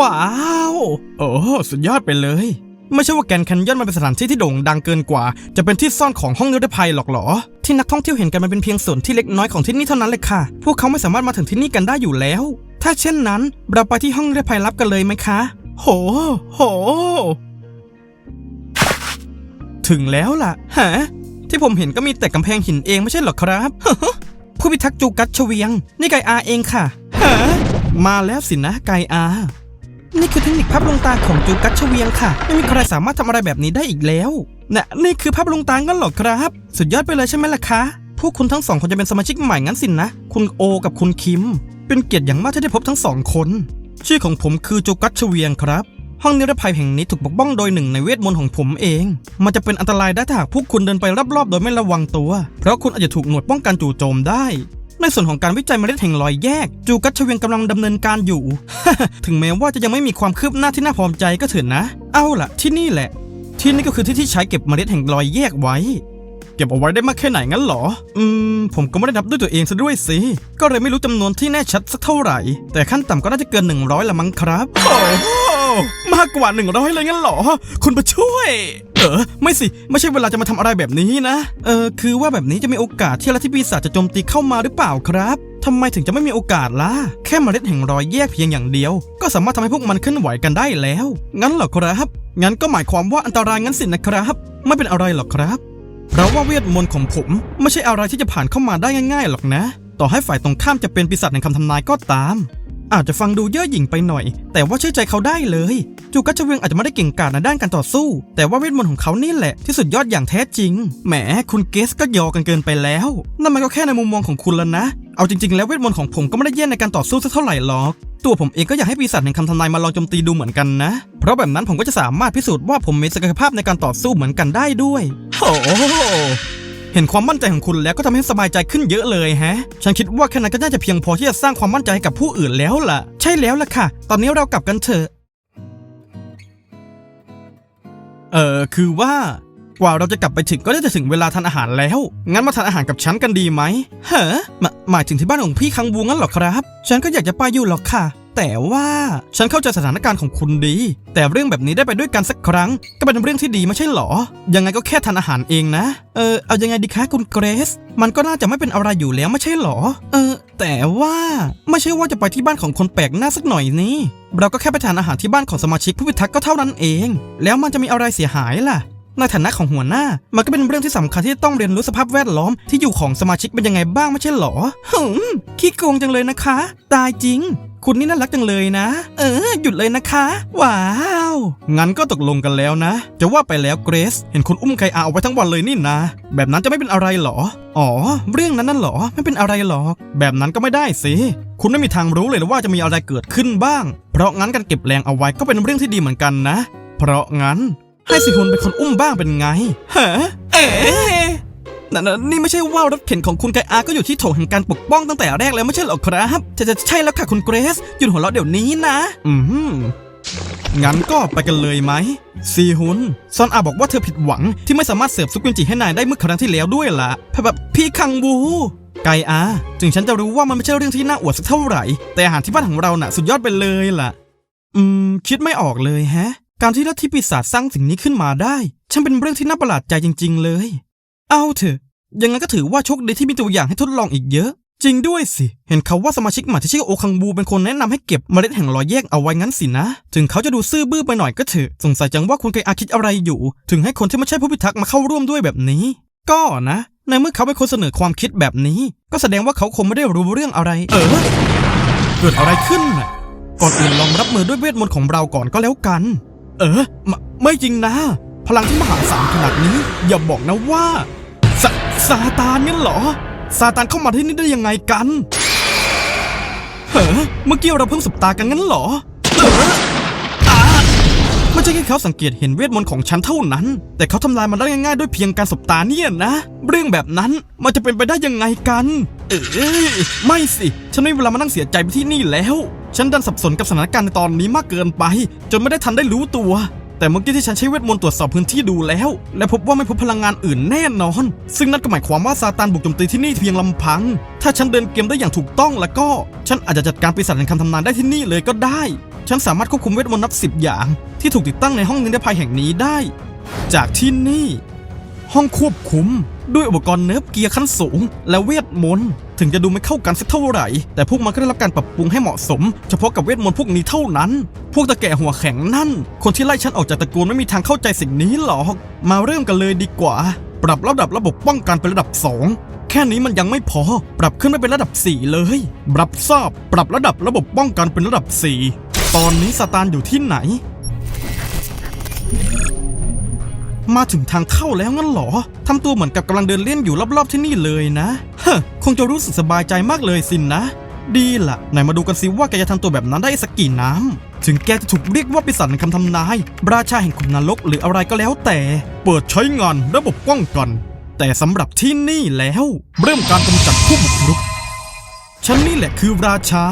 ว้าวโอ้สุดยอดไปเลย ไม่ใช่ว่าแกนแคนยอนมันเป็นสถานที่ที่โด่งดังเกินกว่า จะเป็นที่ซ่อนของห้องนิรภัยหรอกเหรอ ที่นักท่องเที่ยวเห็นกันมันเป็นเพียงส่วนที่เล็กน้อยของที่นี่เท่านั้นเลยค่ะ พวกเขาไม่สามารถมาถึงที่นี่กันได้อยู่แล้ว ถ้าเช่นนั้นเราไปที่ห้องนิรภัยลับกันเลยไหมคะ โห โห ถึงแล้วล่ะฮะที่ผมเห็นก็มีแต่กำแพงหินเองไม่ใช่หรอครับผู้พิทักษ์จูกัสเฉวียง นี่ไกอาเองค่ะฮะมาแล้วสินะไกอา นี่คือเทคนิคภาพลวงตาของจูกัสเวียงค่ะ ไม่มีใครสามารถทำอะไรแบบนี้ได้อีกแล้วน่ะนี่คือภาพลวงตางั้นหรอครับ สุดยอดไปเลยใช่ไหมล่ะคะ พวกคุณทั้งสองคนจะเป็นสมาชิกใหม่งั้นสินนะคุณโอกับคุณคิม เป็นเกียรติอย่างมากที่ได้พบทั้งสองคน ชื่อของผมคือจูกัสเวียงครับ ห้องนิรภัยแห่งนี้ถูกปกป้องโดยหนึ่งในเวทมนต์ของผมเอง มันจะเป็นอันตรายได้ถ้าหากพวกคุณเดินไปรอบๆ โดยไม่ระวังตัว เพราะคุณอาจจะถูกหนวยป้องกันจู่โจมได้ ในส่วนของการวิจัยเมล็ดแห่งรอยแยก จูกัสเวียงกำลังดำเนินการอยู่ ถึงแม้ว่าจะยังไม่มีความคืบหน้าที่น่าพอใจก็เถอะนะ เอาล่ะ ที่นี่แหละ ที่นี่ก็คือที่ที่ใช้เก็บเมล็ดแห่งรอยแยกไว้ เก็บเอาไว้ได้มากแค่ไหนงั้นเหรอ อืม ผมก็ไม่ได้นับด้วยตัวเองซะด้วยสิ ก็เลยไม่รู้จำนวนที่แน่ชัดสักเท่าไหร่ แต่ขั้นต่ำก็น่าจะเกิน 100 ละมั้งครับ โอ้ากกว่า100เลยงั้นเหรอ คุณมาช่วย เออ ไม่สิ ไม่ใช่เวลาจะมาทำอะไรแบบนี้นะ เออ คือว่าแบบนี้จะมีโอกาสที่ลัทธิปีศาจจะโจมตีเข้ามาหรือเปล่าครับทำไมถึงจะไม่มีโอกาสล่ะ แค่เมล็ดแห่งรอยแยกเพียงอย่างเดียว ก็สามารถทำให้พวกมันเคลื่อนไหวกันได้แล้ว งั้นเหรอครับ งั้นก็หมายความว่าอันตรายงั้นสินะครับ ไม่เป็นอะไรหรอกครับ เพราะว่าเวทมนต์ของผมไม่ใช่อะไรที่จะผ่านเข้ามาได้ง่ายๆหรอกนะ ต่อให้ฝ่ายตรงข้ามจะเป็นปีศาจในคำทำนายก็ตาม อาจจะฟังดูเย่อหยิ่งไปหน่อย แต่ว่าเชื่อใจเขาได้เลย จูกัชเวงอาจจะไม่ได้เก่งกาจในด้านการต่อสู้ แต่ว่าเวทมนต์ของเขานี่แหละที่สุดยอดอย่างแท้จริง แหมคุณเกสก็ยอกันเกินไปแล้ว นั่นมันก็แค่ในมุมมองของคุณแล้วนะ เอาจริง ๆ แล้วเวทมนต์ของผมก็ไม่ได้แย่ในการต่อสู้สักเท่าไหร่หรอกตัวผมเองก็อยากให้ปีศาจแห่งคำทำนายมาลองโจมตีดูเหมือนกันนะ เพราะแบบนั้นผมก็จะสามารถพิสูจน์ว่าผมมีศักยภาพในการต่อสู้เหมือนกันได้ด้วย โอ้ เห็นความมั่นใจของคุณแล้วก็ทำให้สบายใจขึ้นเยอะเลยฮะ ฉันคิดว่าแค่นั้นก็น่าจะเพียงพอที่จะสร้างความมั่นใจให้กับผู้อื่นแล้วล่ะ ใช่แล้วล่ะค่ะ ตอนนี้เรากลับกันเถอะ เออคือว่ากว่าเราจะกลับไปถึงก็น่าจะถึงเวลาทานอาหารแล้ว งั้นมาทานอาหารกับฉันกันดีไหมเฮ้หมาหมายถึงที่บ้านของพี่คังบูงั้นหรอครับ ฉันก็อยากจะไปอยู่หรอกค่ะ แต่ว่าฉันเข้าใจสถานการณ์ของคุณดี แต่เรื่องแบบนี้ได้ไปด้วยกันสักครั้ง ก็เป็นเรื่องที่ดีไม่ใช่หรอ ยังไงก็แค่ทานอาหารเองนะ เออเอายังไงดีคะคุณเกรซมันก็น่าจะไม่เป็นอะไรอยู่แล้วไม่ใช่หรอ เออ แต่ว่าไม่ใช่ว่าจะไปที่บ้านของคนแปลกหน้าสักหน่อยนี่เราก็แค่ไปทานอาหารที่บ้านของสมาชิกผู้พิทักษ์ก็เท่านั้นเอง แล้วมันจะมีอะไรเสียหายล่ะในฐานะของหัวหน้า มันก็เป็นเรื่องที่สำคัญที่ต้องเรียนรู้สภาพแวดล้อมที่อยู่ของสมาชิกเป็นยังไงบ้างไม่ใช่หรอหืมขี้โกงจังเลยนะคะ ตายจริง คุณนี่น่ารักจังเลยนะ เออ หยุดเลยนะคะ ว้าว งั้นก็ตกลงกันแล้วนะ จะว่าไปแล้วเกรซเห็นคุณอุ้มไคอาเอาไว้ทั้งวันเลยนี่นะ แบบนั้นจะไม่เป็นอะไรหรอ อ๋อ เรื่องนั้นน่ะหรอ ไม่เป็นอะไรหรอก แบบนั้นก็ไม่ได้สิ คุณไม่มีทางรู้เลยว่าจะมีอะไรเกิดขึ้นบ้าง เพราะงั้นการเก็บแรงเอาไว้ก็เป็นเรื่องที่ดีเหมือนกันนะ เพราะงั้นให้สิฮุนเป็นคนอุ้มบ้างเป็นไงฮะเอ๋ นั่นนะนี่ไม่ใช่ว่ารถเข็นของคุณไกอาก็อยู่ที่โถงแห่งการปกป้องตั้งแต่แรกแล้วไม่ใช่หรอครับจะจะใช่แล้วค่ะคุณเกรซหยุดหัวเราะเดี๋ยวนี้นะ อืมงั้นก็ไปกันเลยไหมซีฮุนซอนอาบอกว่าเธอผิดหวังที่ไม่สามารถเสิร์ฟซุปกินจิให้นายได้เมื่อครั้งที่แล้วด้วยล่ะแบบพี่คังบูไกอาถึงฉันจะรู้ว่ามันไม่ใช่เรื่องที่น่าอวดสักเท่าไหร่ แต่อาหารที่บ้านของเราน่ะสุดยอดไปเลยล่ะ อืม คิดไม่ออกเลยแฮะ การที่ลัทธิปีศาจสร้างสิ่งนี้ขึ้นมาได้ช่างเป็นเรื่องที่น่าประหลาดใจจริง ๆ เลย เอาเถอะ ยังไงก็ถือว่าโชคดีที่มีตัวอย่างให้ทดลองอีกเยอะ จริงด้วยสิ เห็นเขาว่าสมาชิกใหม่ที่ชื่อโอคังบูเป็นคนแนะนำให้เก็บเมล็ดแห่งรอยแยกเอาไว้งั้นสินะ ถึงเขาจะดูซื่อบื้อไปหน่อยก็เถอะ สงสัยจังว่าคุณไกอาคิดอะไรอยู่ ถึงให้คนที่ไม่ใช่ผู้พิทักษ์มาเข้าร่วมด้วยแบบนี้ ก็นะ ในเมื่อเขาเป็นคนเสนอความคิดแบบนี้ ก็แสดงว่าเขาคงไม่ได้รู้เรื่องอะไร เออ เกิดอะไรขึ้นน่ะก่อนอื่นลองรับมือด้วยเวทมนต์ของเราก่อนก็แล้วกัน เออ ไม่จริงนะ พลังที่มหาศาลขนาดนี้ อย่าบอกนะว่า ซาซาตานงั้นเหรอ ซาตานเข้ามาที่นี่ได้ยังไงกัน เฮ้อเมื่อกี้เราเพิ่งสบตากันงั้นเหรอเอออ่าไม่ใช่แค่เขาสังเกตเห็นเวทมนต์ของฉันเท่านั้น แต่เขาทำลายมันได้ง่ายๆด้วยเพียงการสบตาเนี่ยนะ เรื่องแบบนั้นมันจะเป็นไปได้ยังไงกัน เอ้ยไม่สิ ฉันไม่มีเวลามานั่งเสียใจไปที่นี่แล้ว ฉันดันสับสนกับสถานการณ์ในตอนนี้มากเกินไป จนไม่ได้ทันได้รู้ตัว แต่เมื่อกี้ที่ฉันใช้เวทมนต์ตรวจสอบพื้นที่ดูแล้ว และพบว่าไม่พบพลังงานอื่นแน่นอน ซึ่งนั่นก็หมายความว่าซาตานบุกโจมตีที่นี่เพียงลำพัง ถ้าฉันเดินเกมได้อย่างถูกต้องแล้วก็ ฉันอาจจะจัดการปีศาจแห่งคำทำนานได้ที่นี่เลยก็ได้ ฉันสามารถควบคุมเวทมนต์นับสิบอย่าง ที่ถูกติดตั้งในห้องนิรภัยแห่งนี้ได้ จากที่นี่ ห้องควบคุม ด้วยอุปกรณ์เนิร์ฟเกียร์ขั้นสูง และเวทมนต์ถึงจะดูไม่เข้ากันสักเท่าไหร่ แต่พวกมันก็ได้รับการปรับปรุงให้เหมาะสม เฉพาะกับเวทมนต์พวกนี้เท่านั้น พวกตะแก่หัวแข็งนั่น คนที่ไล่ฉันออกจากตระกูลไม่มีทางเข้าใจสิ่งนี้หรอก มาเริ่มกันเลยดีกว่า ปรับระดับระบบป้องกันเป็นระดับ 2แค่นี้มันยังไม่พอ ปรับขึ้นไปเป็นระดับ 4 เลย รับทราบ ปรับระดับระบบป้องกันเป็นระดับ 4 ตอนนี้สตานอยู่ที่ไหน มาถึงทางเข้าแล้วงั้นหรอทำตัวเหมือนกับกำลังเดินเล่นอยู่รอบๆที่นี่เลยนะเฮ้คงจะรู้สึกสบายใจมากเลยสินนะ ดีละไหนมาดูกันสิว่าแกจะทำตัวแบบนั้นได้สักกี่น้ำถึงแกจะถูกเรียกว่าปีศาจในคำทำนายราชาแห่งขุมนรกหรืออะไรก็แล้วแต่ เปิดใช้งานระบบป้องกัน แต่สำหรับที่นี่แล้ว เริ่มการกำจัดผู้บุกรุกฉันนี่แหละคือราชา